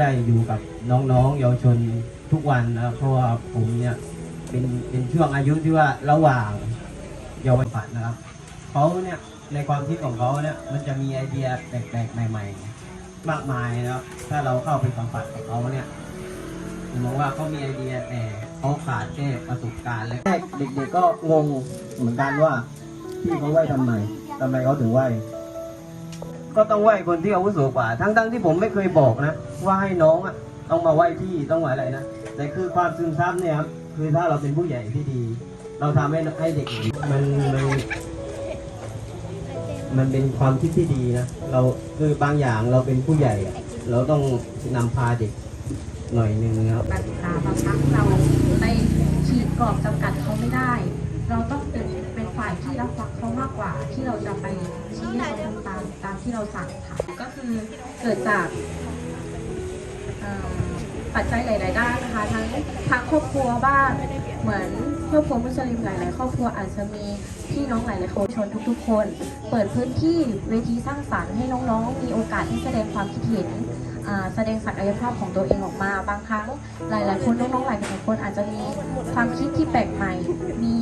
็ได้อยู่กับน้องๆเยาวชนทุกวันนะครับเพราะว่าผมเนี่ยเป็นเป็นช่วงอายุที่ว่าระหว่างเยาวชนนะครับเขาเนี่ยในความคิดของเขาเนี่ยมันจะมีไอเดียแปลกๆใหม่ ๆ มากมายนะครับถ้าเราเข้าไปสัมผัสกับเขาเนี่ยผมมองว่าเขามีไอเดียแต่เขาขาดแค่ประสบการณ์และแรกเด็กๆก็งงเหมือนกันว่าพี่เขาไหวทำไมทำไมเขาถึงไหว ก็ต้องไหว้คนที่อาวุโสกว่า ทั้งๆที่ผมไม่เคยบอกนะ ว่าให้น้องอะต้องมาไหว้พี่ต้องไหว้อะไรนะแต่คือความซึมซับเนี่ยครับคือถ้าเราเป็นผู้ใหญ่ที่ดี เราทำให้ให้เด็กมันมันมันเป็นความคิดที่ดีนะเราคือบางอย่างเราเป็นผู้ใหญ่เราต้องนำพาเด็กหน่อยหนึงนะครับการศึกษาบางครั้งเรา เราสั่งค่ะ ก็คือเกิดจากปัจจัยหลาย ๆ ด้านนะคะ ทั้งทางครอบครัวบ้างเหมือนครอบครัวมุสลิมหลาย ๆ ครอบครัวอาจจะมีพี่น้องหลาย ๆ คนชนทุก ๆ คน เปิดพื้นที่เวทีสร้างสรรค์ให้น้อง ๆ มีโอกาสที่แสดงความคิดเห็น แสดงศักยภาพของตัวเองออกมา บางครั้งหลาย ๆ คนน้องๆหลายๆคนอาจจะมีความคิดที่แปลกใหม่ มี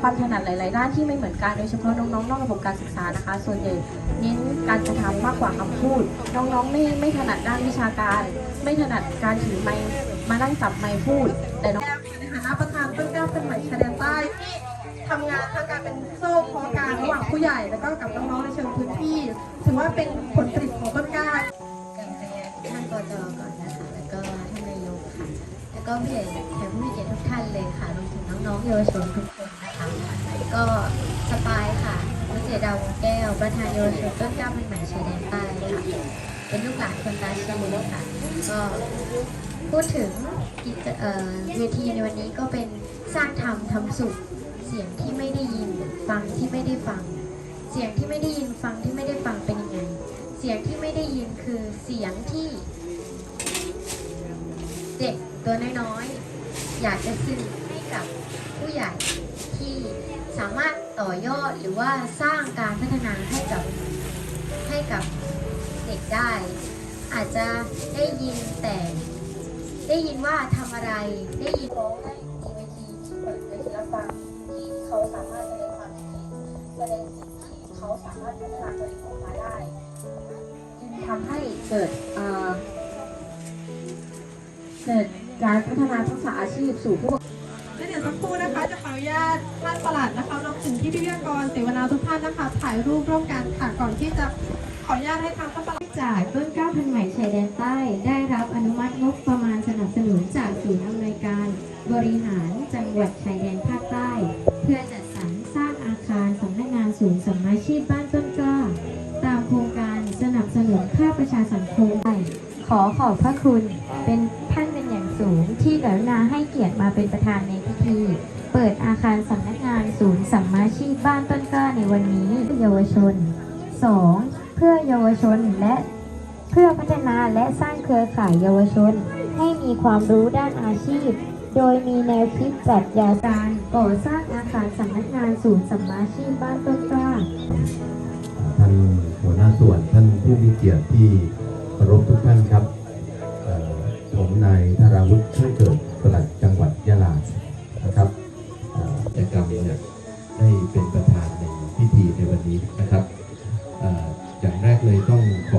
ความถนัดหลาย ๆ ด้านที่ไม่เหมือนกัน โดยเฉพาะน้องๆนอกระบบการศึกษานะคะ ส่วนใหญ่เน้นการกระทำมากกว่าคำพูด น้องๆไม่ไม่ถนัดด้านวิชาการ ไม่ถนัดการถือไมค์มานั่งจับไมค์พูด แต่น้องในฐานะประธานต้นกล้าเป็นใหม่ชายแดนใต้ที่ทำงานทางการเป็นโซ่คอการระหว่างผู้ใหญ่ แล้วก็กับน้องๆในเชิงพื้นที่ ถือว่าเป็นผลผลิตของต้นกล้า ก็ผู้ใหญ่แขกผู้มีเกียรติทุกท่านเลยค่ะรวมถึงน้องๆเยาวชนทุกคนนะคะ ก็สปายค่ะวิเจดาวงแก้ว ประธานเยาวชนต้นกล้าเป็นใหม่ชายแดนใต้ค่ะเป็นลูกหลานคนตาชีค่ะก็พูดถึงกิจเอ่อเวทีในวันนี้ก็เป็นสร้างธรรมทำสุข เสียงที่ไม่ได้ยินฟังที่ไม่ได้ฟัง เสียงที่ไม่ได้ยินฟังที่ไม่ได้ฟังเป็นยังไง เสียงที่ไม่ได้ยินคือเสียงที่เด็ก ตัวน้อยๆ อยากจะสื่อให้กับผู้ใหญ่ที่สามารถต่อยอดหรือว่าสร้างการพัฒนาให้กับให้กับเด็กได้ อาจจะได้ยินแต่ ได้ยินว่าทำอะไรได้ยินร้องให้มีเวทีที่เปิดเวทีรับฟังที่เขาสามารถแสดงความคิดแสดงสิ่งที่เขาสามารถพัฒนาตัวเองออกมาได้จึงทำให้เกิดอ่าเกิด การพัฒนาทักษะอาชีพสู่ผู้และเดี๋ยวสักครู่นะคะจะขออนุญาตท่านประหลัดนะคะรวมถึงที่พิพิธกรเสวนาทุกท่านนะคะถ่ายรูปร่วมกันค่ะก่อนที่จะขออนุญาตให้ทางท่านประหลัดจากต้นกล้าพันใหม่ชายแดนใต้ ได้รับอนุมัติงบประมาณสนับสนุนจากศูนย์อำนวยการ บริหารจังหวัดชายแดนภาคใต้ เพื่อจัดสรรสร้างอาคารสำนักงานศูนย์สัมาชีพบ้านต้นกล้า ตามโครงการสนับสนุนภาคประชาสังคมขอขอบพระคุณเป็น งสูงที่กรุณาให้เกียรติมาเป็นประธานในพิธี เปิดอาคารสำนักงานศูนย์สัมมาชีพบ้านต้นกล้าในวันนี้เยาวชน 2. เพื่อเยาวชนและเพื่อพัฒนาและสร้างเครือข่ายเยาวชน ให้มีความรู้ด้านอาชีพ โดยมีแนวคิดปรัชญาการก่อสร้างอาคารสำนักงานศูนย์สัมมาชีพบ้านต้นกล้าท่านหัวหน้าส่วนท่านผู้มีเกียรติที่เคารพทุกท่านครับ ผมนายธาราวุฒิช่วยเกิดปลัดจังหวัดยะลานะครับจากิจกรรมเนี่ยได้เป็นประธานในพิธีในวันนี้นะครับอออย่างแรกเลยต้องข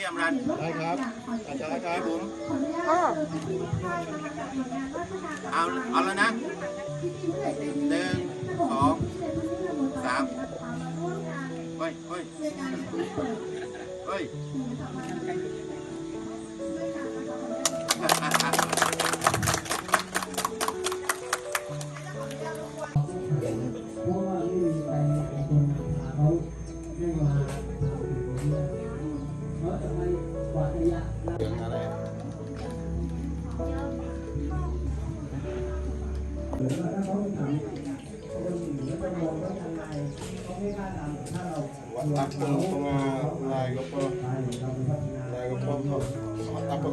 พี่อมรันได้ครับอาจารย์ครับผมเอาเอาแล้วนะหนึ่งสองสามเฮ้ยเฮ้ยเฮ้ย เขาไม่ทำคนอื่นไม่ไปมองว่ายังไงเขาไม่กล้าทำถ้าเรา Watak ng mga lago po. ใช่เราไปพัฒนา Lago po. Watak po.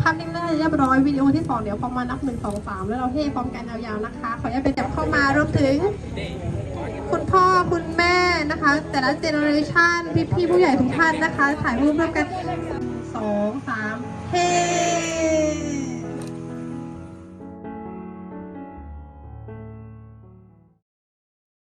ภาพนิ่งน่าจะเรียบร้อยวิดีโอที่สองเดี๋ยวประมาณนับหนึ่งสองสามแล้วเราเท่พร้อมกันยาวๆนะคะ ขออนุญาตไปจับเข้ามา รวมถึง คุณพ่อคุณแม่นะคะ แต่ละเจเนอเรชันพี่พี่ผู้ใหญ่ทุกท่านนะคะ ถ่ายรูปร่วมกันสองสามเฮ้